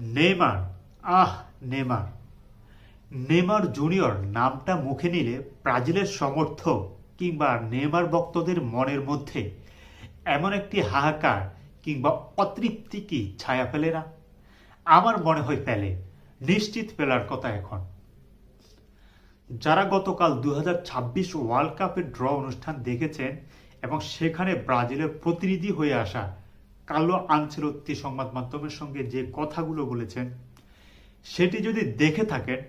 Neymar, ah Neymar Neymar junior নামটা মুখে নিলে ব্রাজিলের সমর্থক কিংবা নেমার ভক্তদের মনের মধ্যে এমন একটি হাহাকার কিংবা অতৃপ্তি কি ছায়া ফেলে না? আমার মনে হয় ফেলে, নিশ্চিত ফেলার কথা এখন। যারা গতকাল দু হাজার ছাব্বিশ ওয়ার্ল্ড কাপের ড্র অনুষ্ঠান দেখেছেন এবং সেখানে ব্রাজিলের প্রতিনিধি হয়ে আসা কালো আনচেলত্তি সংবাদ মাধ্যমের সঙ্গে যে কথাগুলো বলেছেন, সেটি যদি দেখে থাকেন,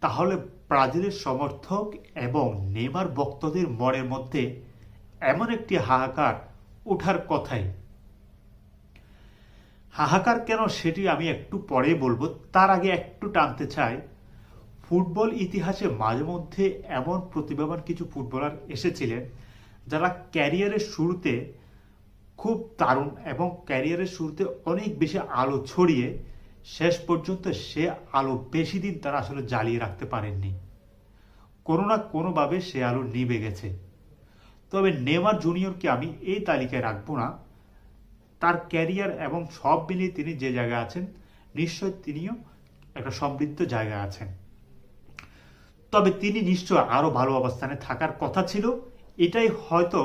তাহলে ব্রাজিলের সমর্থক এবং নেমার ভক্তদের মনের মধ্যে এমন একটি হাহাকার ওঠার কথাই। হাহাকার কেন সেটি আমি একটু পরে বলব। তার আগে একটু টানতে চাই, ফুটবল ইতিহাসে মাঝে মধ্যে এমন প্রতিভাবান কিছু ফুটবলার এসেছিলেন, যারা ক্যারিয়ারের শুরুতে খুব দারুণ এবং ক্যারিয়ারের শুরুতে অনেক বেশি আলো ছড়িয়ে শেষ পর্যন্ত সে আলো বেশি দিন তারা আসলে জ্বালিয়ে রাখতে পারেননি। কোনো না কোনোভাবে সে আলো নিভে গেছে। তবে নেমার জুনিয়রকে আমি এই তালিকায় রাখব না। তার ক্যারিয়ার এবং সব মিলিয়ে তিনি যে জায়গায় আছেন, নিশ্চয় তিনিও একটা সমৃদ্ধ জায়গায় আছেন। তবে তিনি নিশ্চয় আরও ভালো অবস্থানে থাকার কথা ছিল। এটাই হয়তো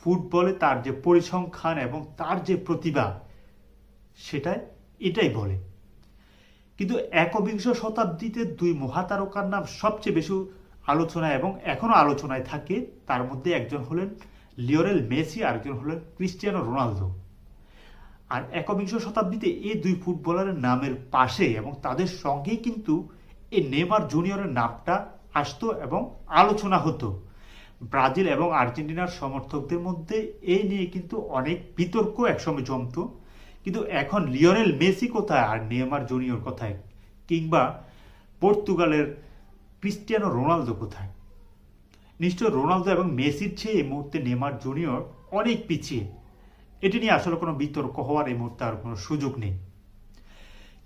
ফুটবলে তার যে পরিসংখ্যান এবং তার যে প্রতিভা, সেটাই, এটাই বলে। কিন্তু একবিংশ শতাব্দীতে দুই মহাতারকার নাম সবচেয়ে বেশি আলোচনায় এবং এখনও আলোচনায় থাকে, তার মধ্যে একজন হলেন লিওরেল মেসি আর একজন হলেন ক্রিস্টিয়ানো রোনালদো। আর একবিংশ শতাব্দীতে এই দুই ফুটবলারের নামের পাশে এবং তাদের সঙ্গেই কিন্তু এই নেমার জুনিয়রের নামটা আসতো এবং আলোচনা হতো। ব্রাজিল এবং আর্জেন্টিনার সমর্থকদের মধ্যে এই নিয়ে কিন্তু অনেক বিতর্ক একসময় জমত। কিন্তু এখন লিওনেল মেসি কোথায় আর নেমার জুনিয়র কোথায়? কিংবা পর্তুগালের ক্রিস্টিয়ানো রোনালদো কোথায়? নিশ্চয় রোনালদো এবং মেসির চেয়ে এই মুহূর্তে নেমার জুনিয়র অনেক পিছিয়ে। এটি নিয়ে আসলে কোনো বিতর্ক হওয়ার এই মুহূর্তে আর কোনো সুযোগ নেই।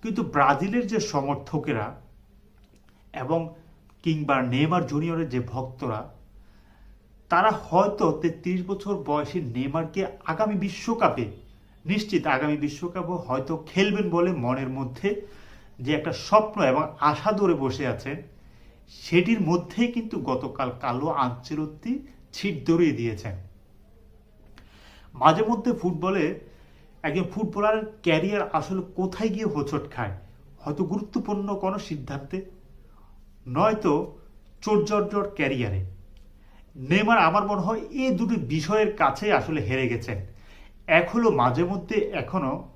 কিন্তু ব্রাজিলের যে সমর্থকেরা এবং কিংবা নেমার জুনিয়রের যে ভক্তরা তারা হয়তো তেত্রিশ বছর বয়সী নেমারকে আগামী বিশ্বকাপে, নিশ্চিত আগামী বিশ্বকাপে হয়তো খেলবেন বলে মনের মধ্যে যে একটা স্বপ্ন এবং আশা ধরে বসে আছেন সেটির মধ্যেই কিন্তু গতকাল কালো আঞ্চলত্তি ছিট ধরিয়ে দিয়েছেন। মাঝে মধ্যে ফুটবলে একজন ফুটবলারের ক্যারিয়ার আসলে কোথায় গিয়ে হোঁচট খায়, হয়তো গুরুত্বপূর্ণ কোনো সিদ্ধান্তে, নয়তো চোরজর্জর ক্যারিয়ারে। নেমার আমার মনে হয় এই দুটি বিষয়ের কাছে আসলে হেরে গেছেন। হলো মাঝে মধ্যে এখনও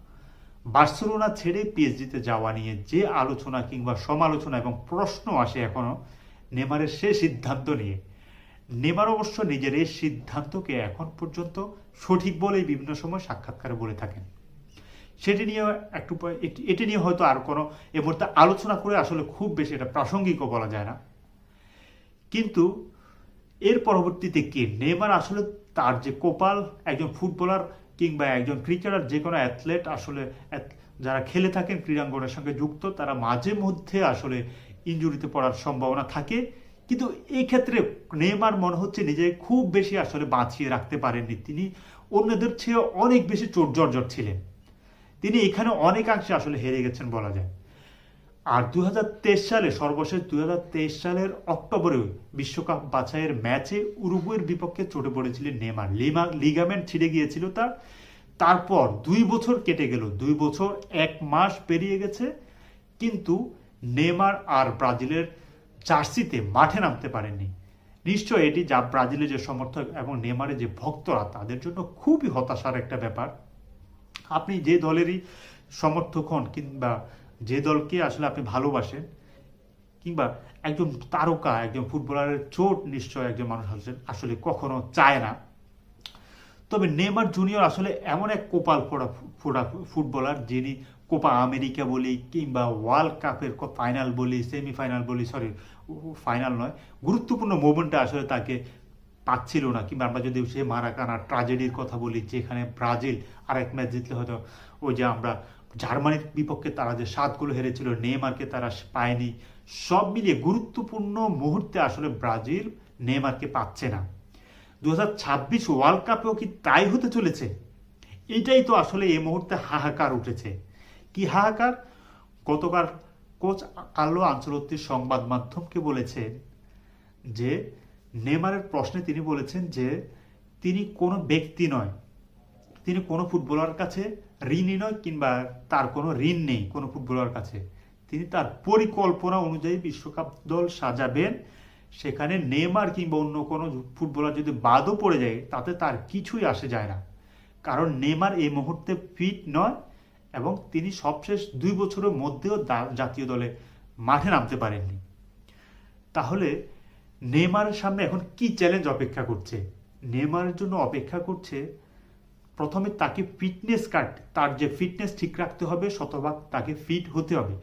বার্সেলোনা ছেড়ে পিএইচডিতে যাওয়া নিয়ে যে আলোচনা কিংবা সমালোচনা এবং প্রশ্ন আসে এখনও নেমারের সে সিদ্ধান্ত নিয়ে। নেমার অবশ্য নিজের এই সিদ্ধান্তকে এখন পর্যন্ত সঠিক বলেই বিভিন্ন সময় সাক্ষাৎকারে বলে থাকেন। সেটি নিয়ে একটু এটি নিয়ে হয়তো আর কোনো এ মুহূর্তে আলোচনা করে আসলে খুব বেশি এটা প্রাসঙ্গিকও বলা যায় না। কিন্তু এর পরবর্তীতে কে? নেমার আসলে তার যে কোপাল, একজন ফুটবলার কিংবা একজন ক্রিকেটার, যে কোনো অ্যাথলেট আসলে যারা খেলে থাকেন ক্রীড়াঙ্গনের সঙ্গে যুক্ত, তারা মাঝে মধ্যে আসলে ইঞ্জুরিতে পড়ার সম্ভাবনা থাকে। কিন্তু এই ক্ষেত্রে নেমার মনে হচ্ছে নিজে খুব বেশি আসলে বাঁচিয়ে রাখতে পারেননি। তিনি অন্যদের চেয়ে অনেক বেশি চোরজর্জর ছিলেন। তিনি এখানে অনেকাংশে আসলে হেরে গেছেন বলা যায়। আর দুই হাজার তেইশ সালে, সর্বশেষ দু হাজার তেইশ সালের অক্টোবরে বিশ্বকাপ বাছাইয়ের ম্যাচে উরুগুয়ের বিপক্ষে চটে পড়েছিলেন নেমার লিমা লিগামেন্ট ছিঁড়ে গিয়েছিল তার। তারপর দুই বছর কেটে গেল। দুই বছর, এক মাস পেরিয়ে গেছে। কিন্তু নেমার আর ব্রাজিলের জার্সিতে মাঠে নামতে পারেননি। নিশ্চয় এটি যা ব্রাজিলের যে সমর্থক এবং নেমারের যে ভক্তরা, তাদের জন্য খুবই হতাশার একটা ব্যাপার। আপনি যে দলেরই সমর্থক হন কিংবা যে দলকে আসলে আপনি ভালোবাসেন, কিংবা একজন তারকা, একজন ফুটবলারের চোট নিশ্চয় একজন মানুষ আসলে আসলে কখনো চায় না। তবে নেমার জুনিয়র আসলে এমন এক কোপাল ফোড়া ফোড়া ফুটবলার যিনি কোপা আমেরিকা বলি, কিংবা ওয়ার্ল্ড কাপের ফাইনাল বলি, সেমিফাইনাল বলি, সরি ফাইনাল নয়, গুরুত্বপূর্ণ মোমেন্টে আসলে তাকে পাচ্ছিল না, কিংবা আমরা যদি সে মারাকানা ট্রাজেডির কথা বলি, যেখানে ব্রাজিল আর এক ম্যাচ জিতলে হয়তো ওই যে আমরা জার্মানির বিপক্ষে তারা যে সাতগুলো হেরেছিল নেমারকে তারা পায়নি। সব মিলিয়ে গুরুত্বপূর্ণ মুহূর্তে আসলে ব্রাজিল নেমারকে পাচ্ছে না। দু ওয়ার্ল্ড কাপেও কি তাই হতে চলেছে? এটাই তো আসলে এই মুহূর্তে হাহাকার উঠেছে। কি হাহাকার? গতকাল কোচ কার্লো আঞ্চলত্তির সংবাদ মাধ্যমকে বলেছেন যে নেমারের প্রশ্নে তিনি বলেছেন যে, তিনি কোনো ব্যক্তি নয়। তিনি কোনো ফুটবলার কাছে ঋণই নয় কিংবা তার কোনো ঋণ নেই কোনো ফুটবলার কাছে। তিনি তার পরিকল্পনা অনুযায়ী বিশ্বকাপ দল সাজাবেন। সেখানে নেমার কিংবা অন্য কোনো ফুটবলার যদি বাদও পড়ে যায়, তাতে তার কিছুই আসে যায় না। কারণ নেমার এই মুহূর্তে ফিট নয় এবং তিনি সবশেষ দুই বছরের মধ্যেও জাতীয় দলে মাঠে নামতে পারেননি। তাহলে নেমারের সামনে এখন কি চ্যালেঞ্জ অপেক্ষা করছে? নেমারের জন্য অপেক্ষা করছে প্রথমে তাকে ফিটনেস কাট তার যে ফিটনেস ঠিক রাখতে হবে, শতভাগ তাকে ফিট হতে হবে।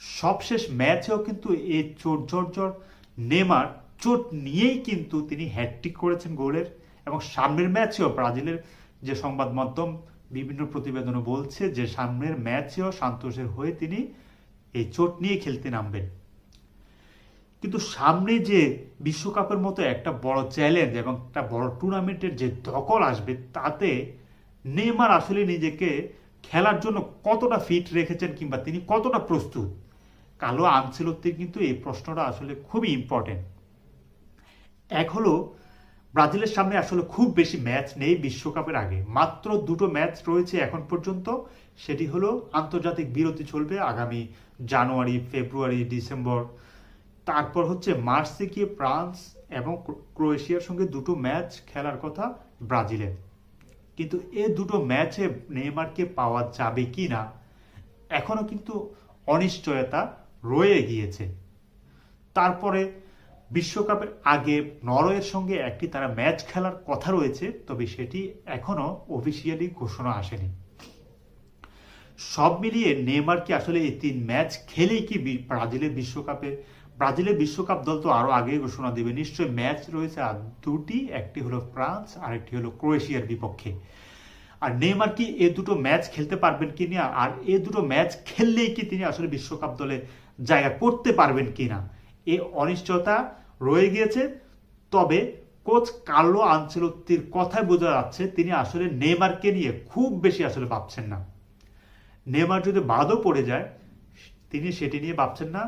সবশেষ ম্যাচেও কিন্তু এই চোট জর্জর নেমার চোট নিয়েই কিন্তু তিনি হ্যাট্রিক করেছেন গোলের। এবং সামনের ম্যাচেও ব্রাজিলের যে সংবাদ মাধ্যম বিভিন্ন প্রতিবেদনে বলছে যে সামনের ম্যাচেও সান্তোষের হয়ে তিনি এই চোট নিয়ে খেলতে নামবেন। কিন্তু সামনে যে বিশ্বকাপের মতো একটা বড় চ্যালেঞ্জ এবং একটা বড় টুর্নামেন্টের যে দখল আসবে, তাতে নেইমার আসলে নিজেকে খেলার জন্য কতটা ফিট রেখেছেন কিংবা তিনি কতটা প্রস্তুত? কালো আনসেলত্তির কিন্তু এই প্রশ্নটা আসলে খুবই ইম্পর্টেন্ট এক হলো, ব্রাজিলের সামনে আসলে খুব বেশি ম্যাচ নেই বিশ্বকাপের আগে। মাত্র দুটো ম্যাচ রয়েছে এখন পর্যন্ত। সেটি হলো, আন্তর্জাতিক বিরতি চলবে আগামী জানুয়ারি, ফেব্রুয়ারি, ডিসেম্বর। তারপর হচ্ছে মার্চে গিয়ে ফ্রান্স এবং ক্রো- ক্রোয়েশিয়ার সঙ্গে দুটো ম্যাচ খেলার কথা ব্রাজিলের। কিন্তু এ দুটো ম্যাচে নেইমারকে পাওয়া যাবে কি না এখনও কিন্তু অনিশ্চয়তা রয়ে গিয়েছে। তারপরে বিশ্বকাপের আগে নরওয়ের সঙ্গে একটি তারা ম্যাচ খেলার কথা রয়েছে, তবে সেটি এখনও অফিসিয়ালি ঘোষণা আসেনি। সব মিলিয়ে নেইমার কি আসলে এই তিন ম্যাচ খেলেই কি ব্রাজিলের বিশ্বকাপে ব্রাজিলের বিশ্বকাপ দল তো আরও আগে ঘোষণা দেবে। নিশ্চয়ই ম্যাচ রয়েছে, আর দুটি, একটি হলো ফ্রান্স আর একটি হলো ক্রোয়েশিয়ার বিপক্ষে। আর নেইমার কি এ দুটো ম্যাচ খেলতে পারবেন কি না? আর এ দুটো ম্যাচ খেললেই কি তিনি আসলে বিশ্বকাপ দলে জায়গা করতে পারবেন কি না? এই অনিশ্চয়তা রয়ে গিয়েছে। তবে কোচ কার্লো আনচেলত্তির কথায় বোঝা যাচ্ছে, তিনি আসলে নেইমারকে নিয়ে খুব বেশি আসলে ভাবছেন না। নেইমার যদি বাদও পড়ে যায়, তিনি সেটি নিয়ে ভাবছেন না।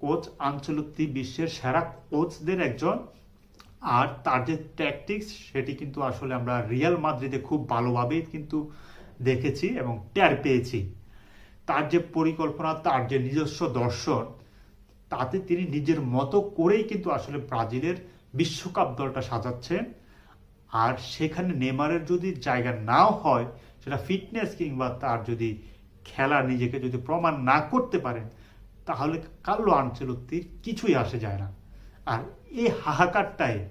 কোচ আনচেলত্তি বিশ্বের সেরা কোচদের একজন। আর তার যে ট্যাকটিক্স সেটি কিন্তু আসলে আমরা রিয়াল মাদ্রিদে খুব ভালোভাবেই কিন্তু দেখেছি এবং টের পেয়েছি। তার যে পরিকল্পনা, তার যে নিজস্ব দর্শন, তাতে তিনি নিজের মতো করেই কিন্তু আসলে ব্রাজিলের বিশ্বকাপ দলটা সাজাচ্ছেন। আর সেখানে নেমারের যদি জায়গা নাও হয়, সেটা ফিটনেস কিংবা তার যদি খেলা নিজেকে যদি প্রমাণ না করতে পারেন তাহলে কার্লো আনচেলত্তির কিছুই আসে যায় না। আর এই হাহাকারটাই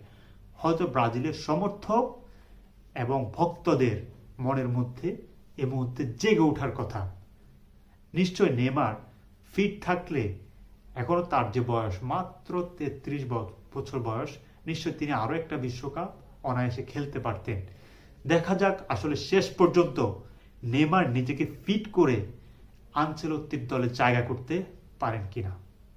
হয়তো ব্রাজিলের সমর্থক এবং ভক্তদের মনের মধ্যে এ মুহূর্তে জেগে ওঠার কথা। নিশ্চয় নেমার ফিট থাকলে এখনও তার যে বয়স, মাত্র তেত্রিশ বছর বয়স, নিশ্চয় তিনি আরও একটা বিশ্বকাপ অনায়াসে খেলতে পারতেন। দেখা যাক আসলে শেষ পর্যন্ত নেমার নিজেকে ফিট করে আনচেলত্তির দলে জায়গা করতে পারেন কিনা